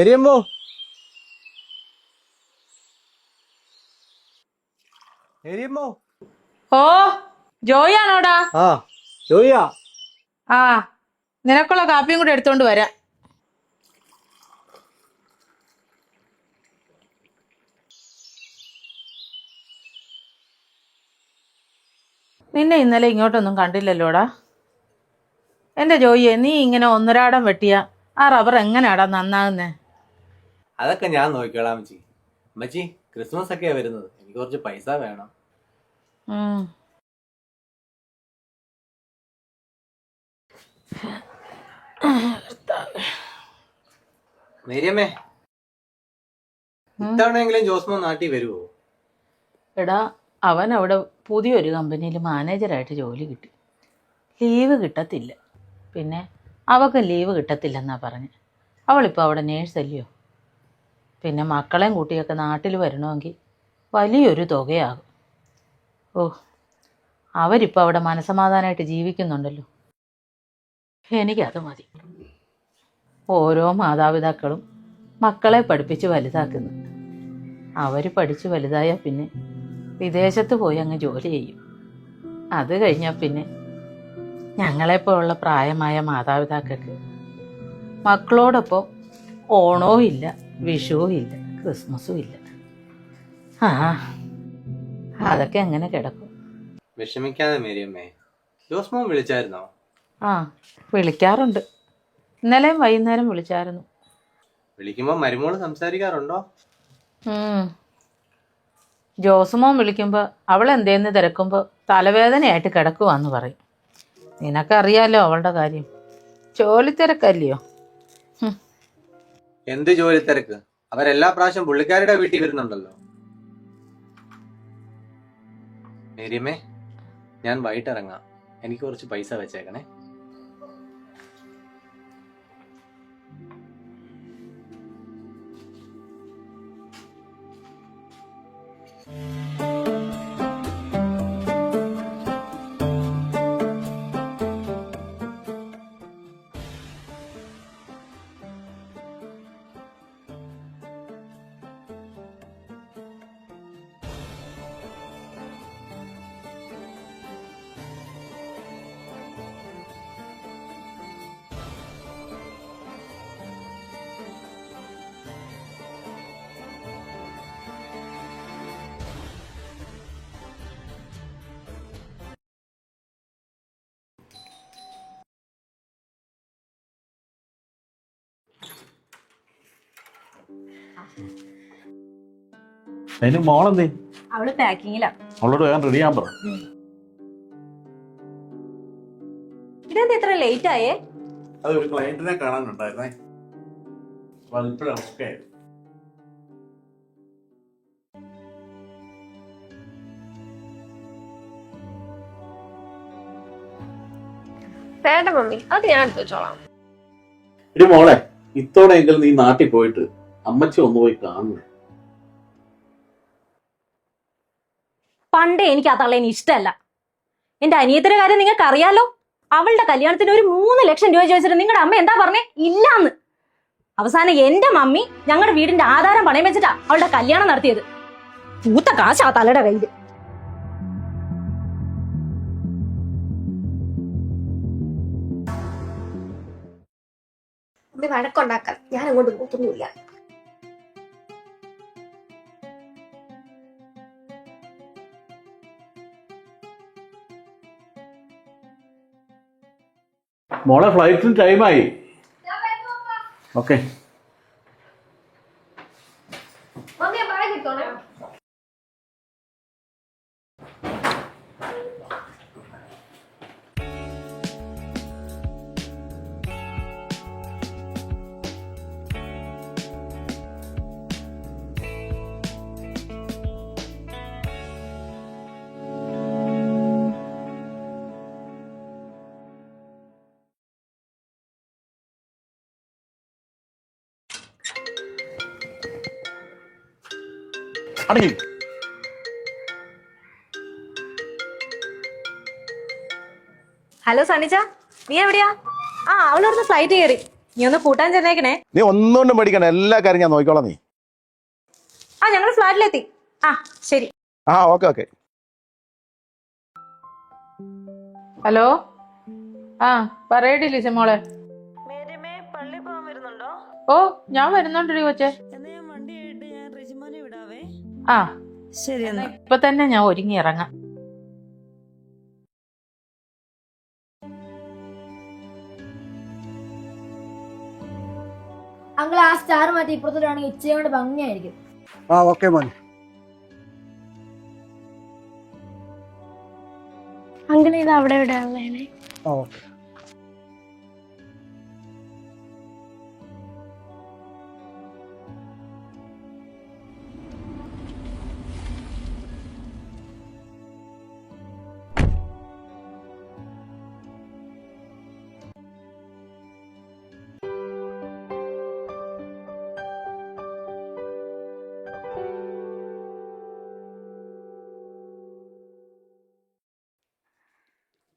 എരിയമ്മോ? എരിയമ്മോ? ഓ ജോയിയാണോടാ? ആ ജോയിയാ. ആ നിനക്കുള്ള കാപ്പിയും കൂടെ എടുത്തോണ്ട് വരാം. നിന്നെ ഇന്നലെ ഇങ്ങോട്ടൊന്നും കണ്ടില്ലല്ലോടാ. എന്റെ ജോയിയെ നീ ഇങ്ങനെ ഒന്നരാടം വെട്ടിയ ആ റബ്ബർ എങ്ങനെയാടാ നന്നാകുന്നേ? അതൊക്കെ ഞാൻ നോക്കിക്കോളാം അമ്മച്ചി. അമ്മച്ചി ക്രിസ്മസ് ഒക്കെയാ വരുന്നത്. എനിക്ക് കുറച്ച് പൈസ വേണം. മേരിയമ്മേ ഇത്തവണയെങ്കിലും ജോസ്മോ നാട്ടിൽ വരുമോ എടാ അവൻ അവിടെ പുതിയൊരു കമ്പനിയിൽ മാനേജറായിട്ട് ജോലി കിട്ടി. ലീവ് കിട്ടത്തില്ല. പിന്നെ അവക്ക് ലീവ് കിട്ടത്തില്ലെന്നാ പറഞ്ഞ്. അവളിപ്പോൾ അവിടെ നേഴ്സല്ലയോ? പിന്നെ മക്കളെയും കൂട്ടിയൊക്കെ നാട്ടിൽ വരണമെങ്കിൽ വലിയൊരു തുകയാകും. ഓ അവരിപ്പോൾ അവിടെ മനസമാധാനമായിട്ട് ജീവിക്കുന്നുണ്ടല്ലോ. എനിക്കത് മതി. ഓരോ മാതാപിതാക്കളും മക്കളെ പഠിപ്പിച്ച് വലുതാക്കുന്നു. അവർ പഠിച്ച് വലുതായാൽ പിന്നെ വിദേശത്ത് പോയി അങ്ങ് ജോലി ചെയ്യും. അത് കഴിഞ്ഞാൽ പിന്നെ ഞങ്ങളെപ്പോലുള്ള പ്രായമായ മാതാപിതാക്കൾക്ക് മക്കളോടൊപ്പം ഓണവും ഇല്ല. വിഷുവും ഇല്ല ക്രിസ്മസും ഇല്ല. ആ അതൊക്കെ അങ്ങനെ കിടക്കും. വിഷമിക്കാതെ മേരിയമ്മേ ജോസ്മോ വിളിച്ചായിരുന്നോ? ആ വിളിക്കാറുണ്ട്. ഇന്നലെയും വൈകുന്നേരം വിളിച്ചായിരുന്നു. വിളിക്കുമ്പോൾ മരുമോൾ സംസാരിക്കാറുണ്ടോ? ഉം. ജോസുമോൻ വിളിക്കുമ്പോൾ അവൾ എന്തേന്ന് തിരക്കുമ്പോൾ തലവേദനയായിട്ട് കിടക്കുവാന്ന് പറയും. നിനക്കറിയാലോ അവളുടെ കാര്യം. ജോലിത്തിരക്കല്ലയോ? ഹും. എന്ത് ജോലി തിരക്ക്? അവരെല്ലാ പ്രാവശ്യം പുള്ളിക്കാരുടെ വീട്ടിൽ വരുന്നുണ്ടല്ലോ. മേരിയമ്മേ ഞാൻ വൈകിട്ട് ഇറങ്ങാം എനിക്ക് കുറച്ച് പൈസ വെച്ചേക്കണേ. അതിന് മോളെന്തേ? അവൾ പാക്കിങ്ങിലാ. അവളോട് വേഗം റെഡി ചെയ്യാൻ പറ. ഇതെന്താ ഇത്ര ലേറ്റ് ആയേ? അത് ഒരു ക്ലയന്റിനെ കാണാനുണ്ടായിരുന്നേ. അപ്പൊ അതിപ്പോഴാണ് ഓക്കെ വേണ്ട മമ്മി അത് ഞാൻ എടുത്തോളാം എടി മോളെ ഇത്തോടെയെങ്കിലും നീ നാട്ടിൽ പോയിട്ട് അമ്മച്ചി ഒന്ന് പോയി കാണണം പണ്ടേ എനിക്ക് ആ തള്ളേന് ഇഷ്ടമല്ല. എന്റെ അനിയത്തിന്റെ കാര്യം നിങ്ങൾക്ക് അറിയാലോ അവളുടെ കല്യാണത്തിന് ഒരു മൂന്ന് ലക്ഷം രൂപ ചോദിച്ചിട്ട് നിങ്ങളുടെ അമ്മ എന്താ പറഞ്ഞേ? ഇല്ലാന്ന്. അവസാനം എന്റെ മമ്മി ഞങ്ങളുടെ വീടിന്റെ ആധാരം പണയം വെച്ചിട്ടാ അവളുടെ കല്യാണം നടത്തിയത്. പൂത്ത കാശ് ആ തലയുടെ കയ്യിൽ വഴക്കുണ്ടാക്കാൻ ഞാൻ അങ്ങോട്ട് നോക്കുന്നില്ല മോളെ ഫ്ലൈറ്റിന് ടൈമായി ഓക്കെ അടങ്ങി ഹലോ സണിച്ച നീ എവിടെയാ? ആ അവളവിടുന്ന് ഫ്ലൈറ്റ് കയറി. നീ ഒന്ന് കൂട്ടാൻ ചെന്നേക്കണേ. നീ ഒന്നുകൊണ്ടും പേടിക്കണ്ട എല്ലാ കാര്യം ഞാൻ നോക്കിക്കോളാം നീ. ആ ഞങ്ങൾ ഫ്ലാറ്റിലെത്തി. ആ ശരി. ആ ഓക്കെ ഓക്കെ. ഹലോ? ആ പറയടി ലിസ മോളെ. വരുന്നുണ്ടോ? ഓ ഞാൻ വരുന്നുണ്ടടി കൊച്ചെ. ആ ശരി എന്നാ ഇപ്പൊ തന്നെ ഞാൻ ഒരുങ്ങി ഇറങ്ങാം അങ്കിൾ ആ സ്റ്റാർ മാറ്റി ഇപ്പുറത്തോട്ടാണെങ്കിൽ ഇച്ചിരി ഭംഗിയായിരിക്കും. ആ ഓക്കെ മോനെ. അങ്കിൾ ഇത് അവിടെ വിടാനുള്ളതാണ് ആ ഓക്കെ.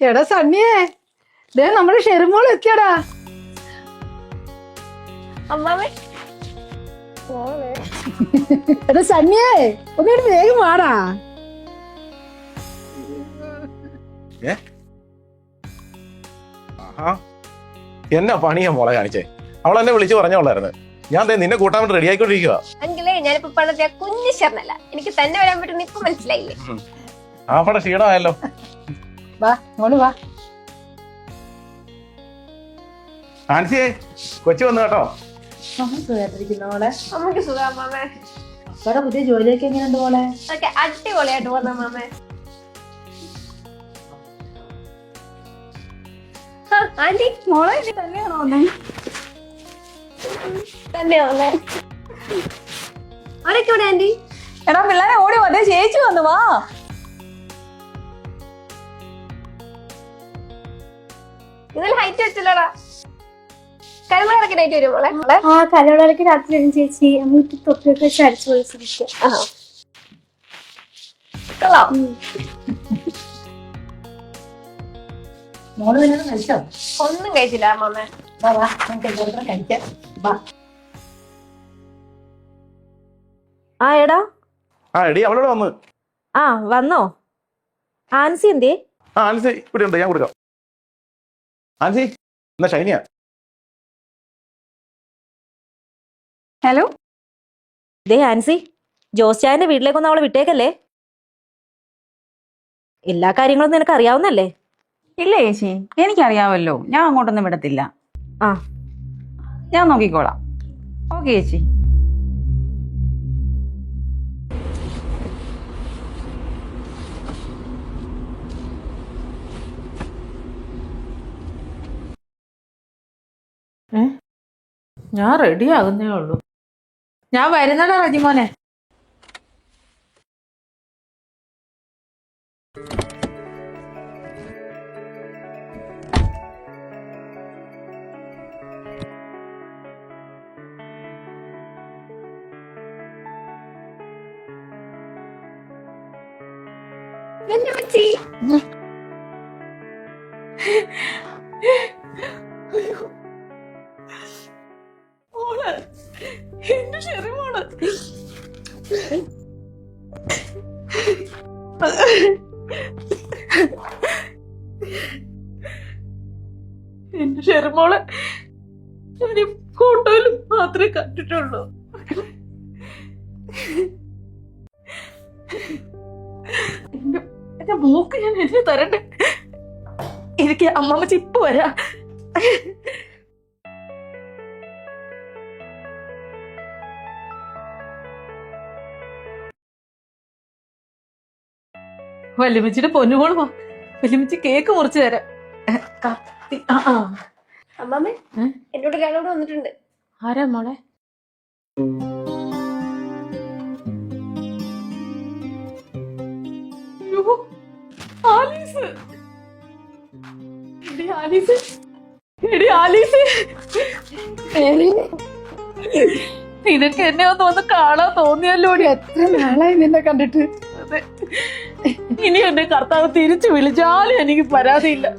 എടാ സണ്ണിയേ ദേ നമ്മുടെ ഷെരുമോൾ എത്തിയടാ അമ്മാവേ. എടാ സണ്ണിയേ ഒന്നിട്ട് വേഗം വാടാ. എന്നാ പണിയാ മോളെ കാണിച്ചേ. അവൾ എന്നെ വിളിച്ചു പറഞ്ഞോളായിരുന്നു ഞാൻ നിന്നെ കൂട്ടാൻ വേണ്ടി റെഡി ആയിക്കൊണ്ടിരിക്കുക അങ്കിളെ ഞാനിപ്പോ കുഞ്ഞു ശരണല്ല. എനിക്ക് തന്നെ വരാൻ പറ്റുന്ന ഇപ്പൊ മനസ്സിലായില്ലേ? ആ പടം ക്ഷീണമായല്ലോ. വാ മോൾ വാ. ആൻസിയെ കൊച്ചു വന്നു കേട്ടോ. സുഖമായിട്ടിരിക്കുന്ന മോളെ. അമ്മയ്ക്ക് സുഖം അമ്മാമേ അപ്പടെ പുതിയ ജോലിയൊക്കെ എങ്ങനെയുണ്ട് മോളെ? അടിപൊളിയായിട്ട് മാമേ. ആന്റി മോളെ തന്നെയാണോ വന്നേ? തന്നെ വന്നേ. അവരൊക്കെ ഇവിടെ ആന്റി എടാ പിള്ളേരെ ഓടി വന്നേ ചേച്ചി വന്നു വാ. ഇന്നലെ ഹൈറ്റ് വെച്ചില്ലടാ. കരിമലൊക്കെ നൈറ്റ് വരും മോളെ. മോളെ. ആ കലോളക്ക് രാത്രി വരും ചേച്ചി. നമുക്ക് തൊപ്പിയൊക്കെ വെച്ച് അടിച്ചു ഒന്നും കഴിച്ചില്ല ആ എടാ. ആ എടി അവളോട് വന്ന്? ആ വന്നോ? ആൻസി എന്തേ? ആൻസി ഇവിടെ ഉണ്ട് ഞാൻ കൊടുക്കാം. ആൻസി എന്നാ ഷൈനിയ. ഹലോ. ദേ ആൻസി ജോസ് ജോസ്റ്റായന്റെ വീട്ടിലേക്കൊന്നും അവളെ വിട്ടേക്കല്ലേ? എല്ലാ കാര്യങ്ങളും നിനക്ക് അറിയാവുന്നല്ലേ? ഇല്ല ചേച്ചി. എനിക്കറിയാമല്ലോ ഞാൻ അങ്ങോട്ടൊന്നും വിടത്തില്ല. ആ. ഞാൻ നോക്കിക്കോളാം. ഓക്കെ ചേച്ചി. ഞാൻ റെഡി ആകുന്നേ ഉള്ളൂ. ഞാൻ വരുന്നടാ റജിമോനെ എന്റെ ഞാൻ ഫോട്ടോയിൽ മാത്രമേ കണ്ടിട്ടുള്ളൂ. എന്റെ മോക്ക് ഞാൻ എന്നെ തരണ്ടേ. എനിക്ക് അമ്മമ്മ ചിപ്പ് വരാ. വല്യമ്മച്ചിയുടെ പൊന്നുമോൾ വാ വല്യമ്മച്ചി കേക്ക് മുറിച്ചു തരാം. കത്തി ആ ആ. അമ്മാമേ എന്നോട് ഒരാളോട് വന്നിട്ടുണ്ട്. ആരാ മോളെ? ആലീസ്. എടി ആലീസ്. എടി ആലീസ്. നിനക്ക് എന്നെ ഒന്ന് ഒന്ന് കാണാൻ തോന്നിയല്ലോ എത്ര നാളായി നിന്നെ കണ്ടിട്ട്? ഇനി എന്നെ കർത്താവ് തിരിച്ചു വിളിച്ചാലും എനിക്ക് പരാതിയില്ല.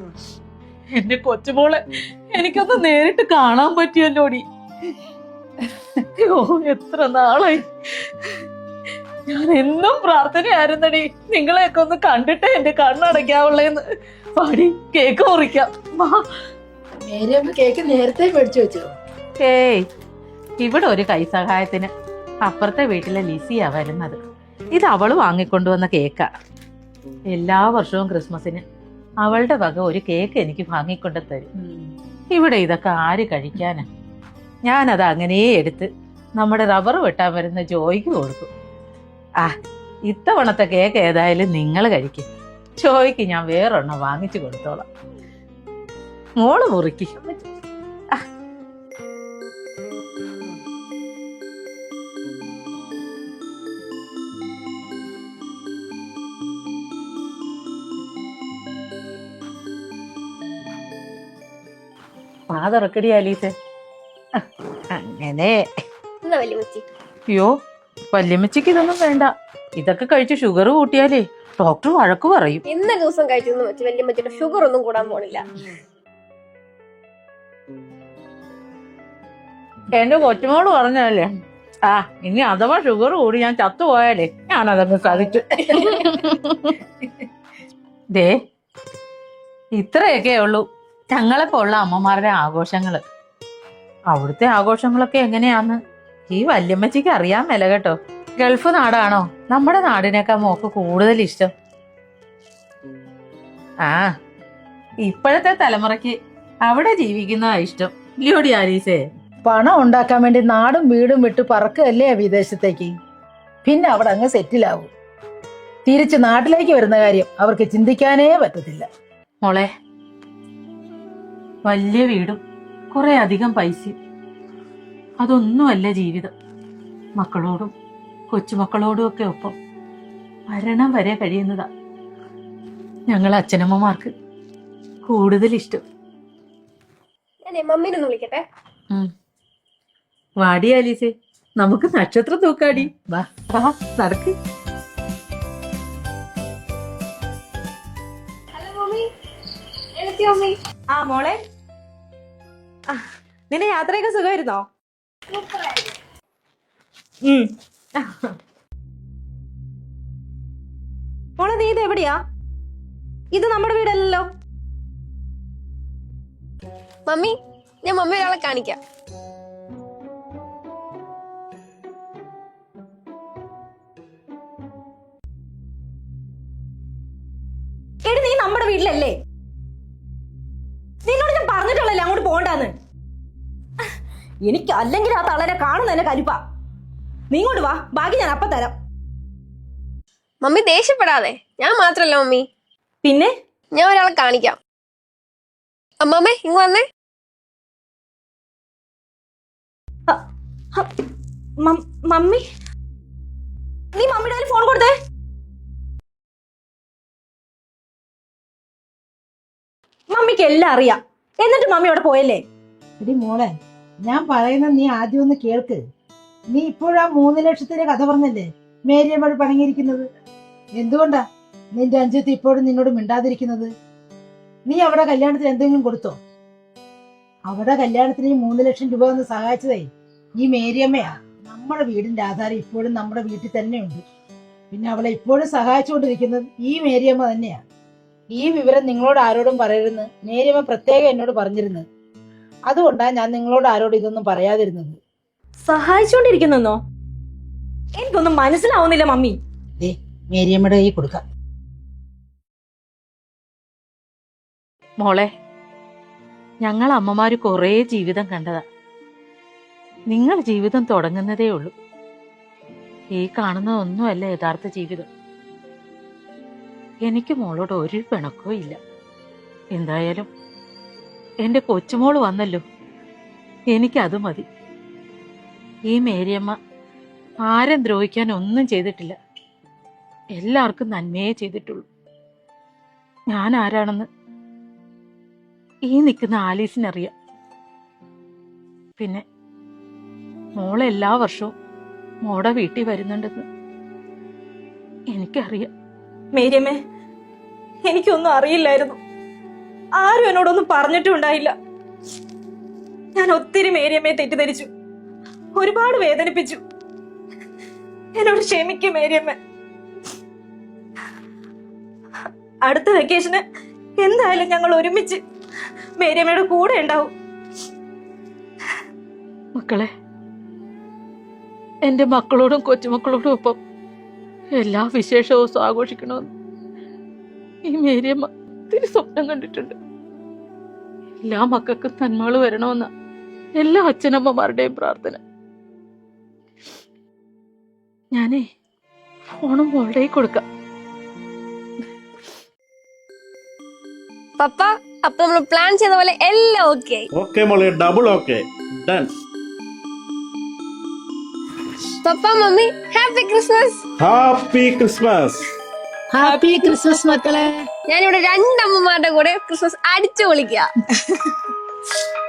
എന്റെ കൊച്ചുമോളെ എനിക്കൊന്ന് നേരിട്ട് കാണാൻ പറ്റിയല്ലോടി അയ്യോ എത്ര നാളായി. ഞാൻ എന്നും പ്രാർത്ഥനയായിരുന്നടി. നിങ്ങളെയൊക്കെ ഒന്ന് കണ്ടിട്ടേ എന്റെ കണ്ണടയ്ക്കാവുള്ളേന്ന്. പാടി കേക്ക് മുറിക്കാം. കേക്ക് നേരത്തെ മേടിച്ചു വെച്ചോ. ഏയ് ഇവിടെ ഒരു കൈസഹായത്തിന് അപ്പുറത്തെ വീട്ടിലെ ലിസിയാ വരുന്നത്. ഇത് അവൾ വാങ്ങിക്കൊണ്ടുവന്ന കേക്കാ. എല്ലാ വർഷവും ക്രിസ്മസിന് അവളുടെ വക ഒരു കേക്ക് എനിക്ക് വാങ്ങിക്കൊണ്ട് തരും. ഇവിടെ ഇതൊക്കെ ആര് കഴിക്കാനാ? ഞാനത് അങ്ങനെ എടുത്ത് നമ്മുടെ റബ്ബർ വെട്ടാൻ വരുന്ന ജോയിക്ക് കൊടുത്തു. ആ ഇത്തവണത്തെ കേക്ക് ഏതായാലും നിങ്ങൾ കഴിക്കും. ജോയിക്ക് ഞാൻ വേറൊരെണ്ണം വാങ്ങിച്ചു കൊടുത്തോളാം. മോൾ മുറിക്കും. തുറക്കടി ആലീസ്. അങ്ങനെ. അയ്യോ വല്യമ്മച്ചിക്ക് ഇതൊന്നും വേണ്ട. ഇതൊക്കെ കഴിച്ച് ഷുഗർ കൂട്ടിയാലേ ഡോക്ടർ വഴക്ക് പറയും. ഇന്ന ദിവസം കഴിച്ചൊന്നും വെച്ച് വല്യമ്മച്ചിയുടെ ഷുഗർ ഒന്നും കൂടാൻ പോണില്ല. എന്റെ കൊച്ചുമോൾ പറഞ്ഞല്ലേ ആ ഇനി അഥവാ ഷുഗർ കൂടി ഞാൻ ചത്തുപോയാലേ അതൊക്കെ സഹിച്ചു. ദേ ഇത്രയൊക്കെ ഉള്ളൂ. ഞങ്ങളെപ്പോലുള്ള അമ്മമാരുടെ ആഘോഷങ്ങൾ അവിടുത്തെ ആഘോഷങ്ങളൊക്കെ എങ്ങനെയാന്ന്? ഈ വല്യമ്മച്ചിക്ക് അറിയാൻ മേല കേട്ടോ. ഗൾഫ് നാടാണോ? നമ്മുടെ നാടിനേക്കാൾ മോക്ക് കൂടുതൽ ഇഷ്ടം. ആ ഇപ്പോഴത്തെ തലമുറയ്ക്ക് അവിടെ ജീവിക്കുന്നതാ ഇഷ്ടം. ഇല്ലയോടി ആരീസേ പണം ഉണ്ടാക്കാൻ വേണ്ടി നാടും വീടും വിട്ട് പറക്കുകയല്ലേ വിദേശത്തേക്ക്? പിന്നെ അവിടെ അങ്ങ് സെറ്റിലാവും. തിരിച്ച് നാട്ടിലേക്ക് വരുന്ന കാര്യം അവർക്ക് ചിന്തിക്കാനേ പറ്റത്തില്ല. മോളെ വലിയ വീടും കുറെ അധികം പൈസയും. അതൊന്നുമല്ല ജീവിതം. മക്കളോടും കൊച്ചുമക്കളോടും ഒക്കെ ഒപ്പം മരണം വരെ കഴിയുന്നതാ. ഞങ്ങൾ അച്ഛനമ്മമാർക്ക് കൂടുതൽ ഇഷ്ടം. ഞാനേ മമ്മീനെ ഒന്ന് വിളിക്കട്ടെ. വാടി ആലീസേ നമുക്ക് നക്ഷത്രം തൂക്കാടി. വാ നടക്ക്. Hello mummy. മമ്മി? ആ മോളെ. നിന്റെ യാത്രയൊക്കെ സുഖമായിരുന്നോ? ഉം. മോളെ നീ ഇത് എവിടെയാ? ഇത് നമ്മുടെ വീടല്ലല്ലോ. മമ്മി ഞാൻ മമ്മി ഒരാളെ കാണിക്കാം. എടി നീ നമ്മുടെ വീട്ടിലല്ലേ? എനിക്ക് അല്ലെങ്കിൽ ആ തളരെ കാണുന്നതിനെ കരുപ്പാ. നീ ഇങ്ങോട്ട് വാ ബാക്കി ഞാൻ അപ്പൊ തരാം. മമ്മി ദേഷ്യപ്പെടാതെ. ഞാൻ മാത്രല്ല മമ്മി. പിന്നെ? ഞാൻ ഒരാളെ കാണിക്കാം. അമ്മമ്മേ ഇങ്ങ് വന്നേ. മമ്മി? നീ മമ്മിയുടെ ഫോൺ കൊടുത്തേ. മമ്മിക്ക് എല്ലാം അറിയാം. എന്നിട്ട് മമ്മി അവിടെ പോയല്ലേ? എടി മോളെ ഞാൻ പറയുന്ന നീ ആദ്യം ഒന്ന് കേൾക്ക്. നീ ഇപ്പോഴാ മൂന്ന് ലക്ഷത്തിന്റെ കഥ പറഞ്ഞല്ലേ? മേരിയമ്മ പണങ്ങിയിരിക്കുന്നത് എന്തുകൊണ്ടാ നിന്റെ അഞ്ചത്ത് ഇപ്പോഴും നിന്നോട് മിണ്ടാതിരിക്കുന്നത്? നീ അവിടെ കല്യാണത്തിന് എന്തെങ്കിലും കൊടുത്തോ? അവിടെ കല്യാണത്തിന് മൂന്ന് ലക്ഷം രൂപ ഒന്ന് സഹായിച്ചതേ ഈ മേരിയമ്മയാ. നമ്മുടെ വീടിന്റെ ആധാരം ഇപ്പോഴും നമ്മുടെ വീട്ടിൽ തന്നെയുണ്ട്. പിന്നെ അവളെ ഇപ്പോഴും സഹായിച്ചുകൊണ്ടിരിക്കുന്നത് ഈ മേരിയമ്മ തന്നെയാ. ഈ വിവരം നിങ്ങളോട് ആരോടും പറയരുന്ന് മേരിയമ്മ പ്രത്യേകം എന്നോട് പറഞ്ഞിരുന്നത് അതുകൊണ്ടാണ് ഞാൻ നിങ്ങളോട് ആരോട് ഇതൊന്നും പറയാതിരുന്നത്. സഹായിച്ചോണ്ടിരിക്കുന്നോ എനിക്കൊന്നും മനസ്സിലാവുന്നില്ല മമ്മി. മേരിയമ്മയുടെ കൈ കൊടുക്കാം. മോളെ ഞങ്ങൾ അമ്മമാര് കുറേ ജീവിതം കണ്ടതാ. നിങ്ങൾ ജീവിതം തുടങ്ങുന്നതേ ഉള്ളൂ. ഈ കാണുന്നതൊന്നുമല്ല യഥാർത്ഥ ജീവിതം. എനിക്ക് മോളോട് ഒരു പിണക്കവും ഇല്ല. എന്തായാലും എന്റെ കൊച്ചുമോൾ വന്നല്ലോ. എനിക്കത് മതി. ഈ മേരിയമ്മ ആരും ദ്രോഹിക്കാൻ ഒന്നും ചെയ്തിട്ടില്ല. എല്ലാവർക്കും നന്മയെ ചെയ്തിട്ടുള്ളൂ. ഞാൻ ആരാണെന്ന് ഈ നിൽക്കുന്ന ആലീസിനറിയാം. പിന്നെ മോളെ എല്ലാ വർഷവും മോടെ വീട്ടിൽ വരുന്നുണ്ടെന്ന് എനിക്കറിയാം. മേരിയമ്മേ എനിക്കൊന്നും അറിയില്ലായിരുന്നു. ആരും എന്നോടൊന്നും പറഞ്ഞിട്ടും ഉണ്ടായില്ല ഞാൻ ഒത്തിരി മേരിയമ്മയെ തെറ്റിദ്ധരിച്ചു. ഒരുപാട് വേദനിപ്പിച്ചു. എന്നോട് ക്ഷമിക്കും മേരിയമ്മ. അടുത്ത വെക്കേഷന് എന്തായാലും ഞങ്ങൾ ഒരുമിച്ച് മേരിയമ്മയുടെ കൂടെ ഉണ്ടാവും. മക്കളെ എന്റെ മക്കളോടും കൊച്ചുമക്കളോടും ഒപ്പം എല്ലാ വിശേഷവും ആഘോഷിക്കണമെന്ന് ഈ മേരിയമ്മ ഒത്തിരി സ്വപ്നം കണ്ടിട്ടുണ്ട്. എല്ലാ മക്കൾക്കും നന്മകൾ വരണമെന്ന എല്ലാ അച്ഛനമ്മമാരുടെയും പ്രാർത്ഥന. ഞാനേ ഫോണും മോളുടെ കൊടുക്കാം. പപ്പ അപ്പൊ നമ്മൾ പ്ലാൻ ചെയ്ത പോലെ എല്ലാം ഓക്കെ ഓക്കെ മോളെ double okay done papa mummy happy Christmas happy Christmas happy Christmas മക്കളെ. ഞാനിവിടെ രണ്ടമ്മമാരുടെ കൂടെ ക്രിസ്മസ് അടിച്ചു പൊളിക്കുക